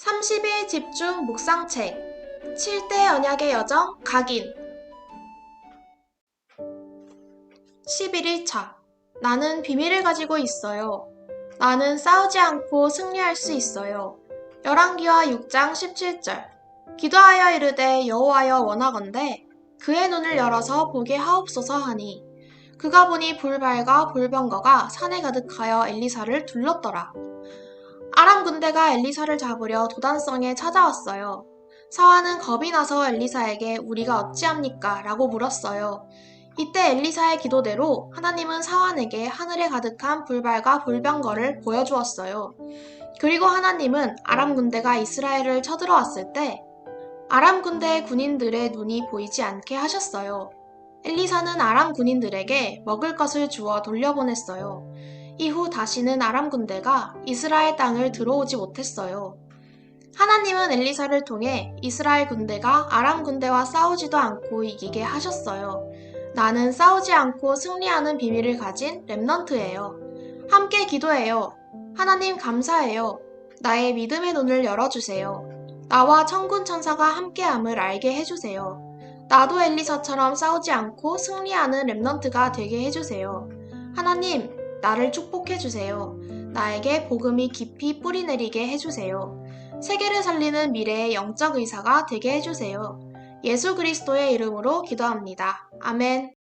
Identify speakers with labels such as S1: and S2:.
S1: 30일 집중 묵상책 7대 언약의 여정 각인 11일차 나는 비밀을 가지고 있어요. 나는 싸우지 않고 승리할 수 있어요. 열왕기와 6장 17절 기도하여 이르되 여호와여 원하건대 그의 눈을 열어서 보게 하옵소서 하니 그가 보니 불발과 불병거가 산에 가득하여 엘리사를 둘렀더라. 아람 군대가 엘리사를 잡으려 도단성에 찾아왔어요. 사환은 겁이 나서 엘리사에게 우리가 어찌합니까? 라고 물었어요. 이때 엘리사의 기도대로 하나님은 사환에게 하늘에 가득한 불발과 불병거를 보여주었어요. 그리고 하나님은 아람 군대가 이스라엘을 쳐들어왔을 때 아람 군대의 군인들의 눈이 보이지 않게 하셨어요. 엘리사는 아람 군인들에게 먹을 것을 주어 돌려보냈어요. 이후 다시는 아람 군대가 이스라엘 땅을 들어오지 못했어요. 하나님은 엘리사를 통해 이스라엘 군대가 아람 군대와 싸우지도 않고 이기게 하셨어요. 나는 싸우지 않고 승리하는 비밀을 가진 랩넌트예요. 함께 기도해요. 하나님 감사해요. 나의 믿음의 눈을 열어주세요. 나와 천군 천사가 함께함을 알게 해주세요. 나도 엘리사처럼 싸우지 않고 승리하는 랩넌트가 되게 해주세요. 하나님, 나를 축복해 주세요. 나에게 복음이 깊이 뿌리내리게 해주세요. 세계를 살리는 미래의 영적 의사가 되게 해주세요. 예수 그리스도의 이름으로 기도합니다. 아멘.